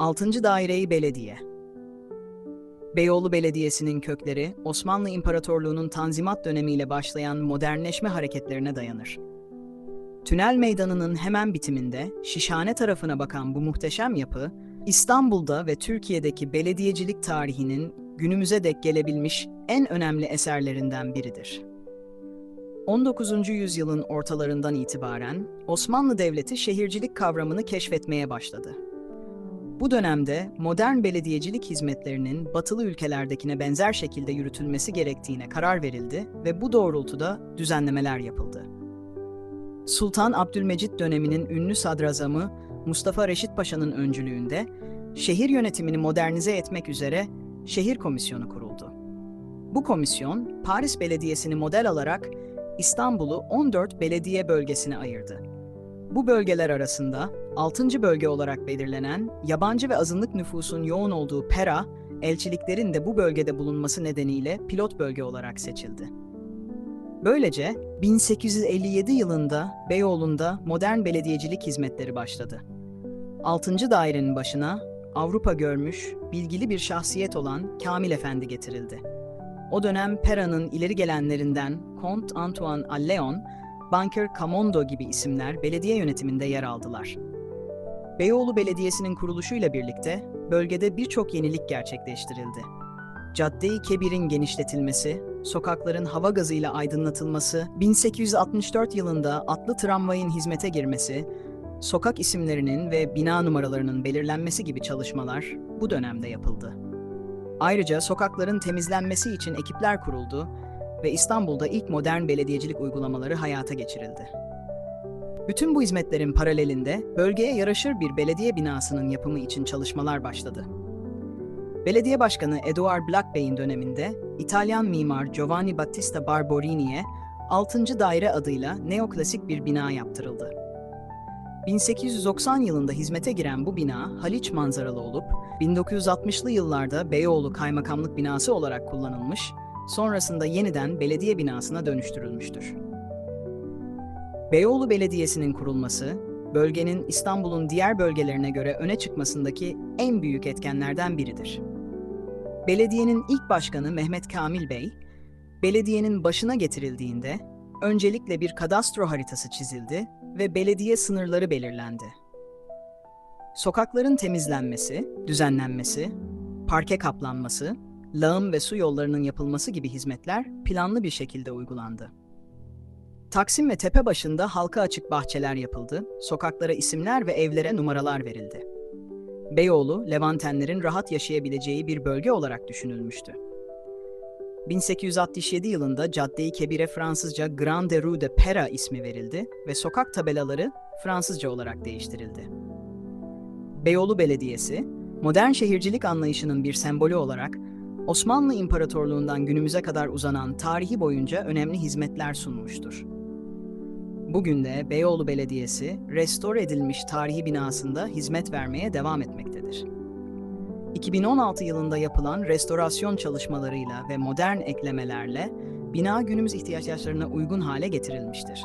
6. Daireyi Belediye Beyoğlu Belediyesi'nin kökleri Osmanlı İmparatorluğu'nun Tanzimat dönemiyle başlayan modernleşme hareketlerine dayanır. Tünel Meydanı'nın hemen bitiminde Şişhane tarafına bakan bu muhteşem yapı, İstanbul'da ve Türkiye'deki belediyecilik tarihinin günümüze dek gelebilmiş en önemli eserlerinden biridir. 19. yüzyılın ortalarından itibaren Osmanlı Devleti şehircilik kavramını keşfetmeye başladı. Bu dönemde modern belediyecilik hizmetlerinin batılı ülkelerdekine benzer şekilde yürütülmesi gerektiğine karar verildi ve bu doğrultuda düzenlemeler yapıldı. Sultan Abdülmecit döneminin ünlü sadrazamı Mustafa Reşit Paşa'nın öncülüğünde şehir yönetimini modernize etmek üzere Şehir Komisyonu kuruldu. Bu komisyon Paris Belediyesi'ni model alarak İstanbul'u 14 belediye bölgesine ayırdı. Bu bölgeler arasında 6. bölge olarak belirlenen yabancı ve azınlık nüfusun yoğun olduğu Pera, elçiliklerin de bu bölgede bulunması nedeniyle pilot bölge olarak seçildi. Böylece 1857 yılında Beyoğlu'nda modern belediyecilik hizmetleri başladı. 6. dairenin başına Avrupa görmüş, bilgili bir şahsiyet olan Kamil Efendi getirildi. O dönem Pera'nın ileri gelenlerinden Comte Antoine Alléon, banker Camondo gibi isimler belediye yönetiminde yer aldılar. Beyoğlu Belediyesi'nin kuruluşuyla birlikte bölgede birçok yenilik gerçekleştirildi. Cadde-i Kebir'in genişletilmesi, sokakların hava gazıyla aydınlatılması, 1864 yılında atlı tramvayın hizmete girmesi, sokak isimlerinin ve bina numaralarının belirlenmesi gibi çalışmalar bu dönemde yapıldı. Ayrıca sokakların temizlenmesi için ekipler kuruldu ve İstanbul'da ilk modern belediyecilik uygulamaları hayata geçirildi. Bütün bu hizmetlerin paralelinde bölgeye yaraşır bir belediye binasının yapımı için çalışmalar başladı. Belediye Başkanı Edouard Black Bey'in döneminde İtalyan mimar Giovanni Battista Barbolini'ye 6. daire adıyla neoklasik bir bina yaptırıldı. 1890 yılında hizmete giren bu bina Haliç manzaralı olup 1960'lı yıllarda Beyoğlu Kaymakamlık binası olarak kullanılmış, sonrasında yeniden belediye binasına dönüştürülmüştür. Beyoğlu Belediyesi'nin kurulması, bölgenin İstanbul'un diğer bölgelerine göre öne çıkmasındaki en büyük etkenlerden biridir. Belediyenin ilk başkanı Mehmet Kamil Bey, belediyenin başına getirildiğinde öncelikle bir kadastro haritası çizildi ve belediye sınırları belirlendi. Sokakların temizlenmesi, düzenlenmesi, parke kaplanması, lağım ve su yollarının yapılması gibi hizmetler planlı bir şekilde uygulandı. Taksim ve tepe başında halka açık bahçeler yapıldı, sokaklara isimler ve evlere numaralar verildi. Beyoğlu, Levantenlerin rahat yaşayabileceği bir bölge olarak düşünülmüştü. 1867 yılında Cadde-i Kebir'e Fransızca Grande Rue de Pera ismi verildi ve sokak tabelaları Fransızca olarak değiştirildi. Beyoğlu Belediyesi, modern şehircilik anlayışının bir sembolü olarak Osmanlı İmparatorluğundan günümüze kadar uzanan tarihi boyunca önemli hizmetler sunmuştur. Bugün de Beyoğlu Belediyesi, restore edilmiş tarihi binasında hizmet vermeye devam etmektedir. 2016 yılında yapılan restorasyon çalışmalarıyla ve modern eklemelerle bina günümüz ihtiyaçlarına uygun hale getirilmiştir.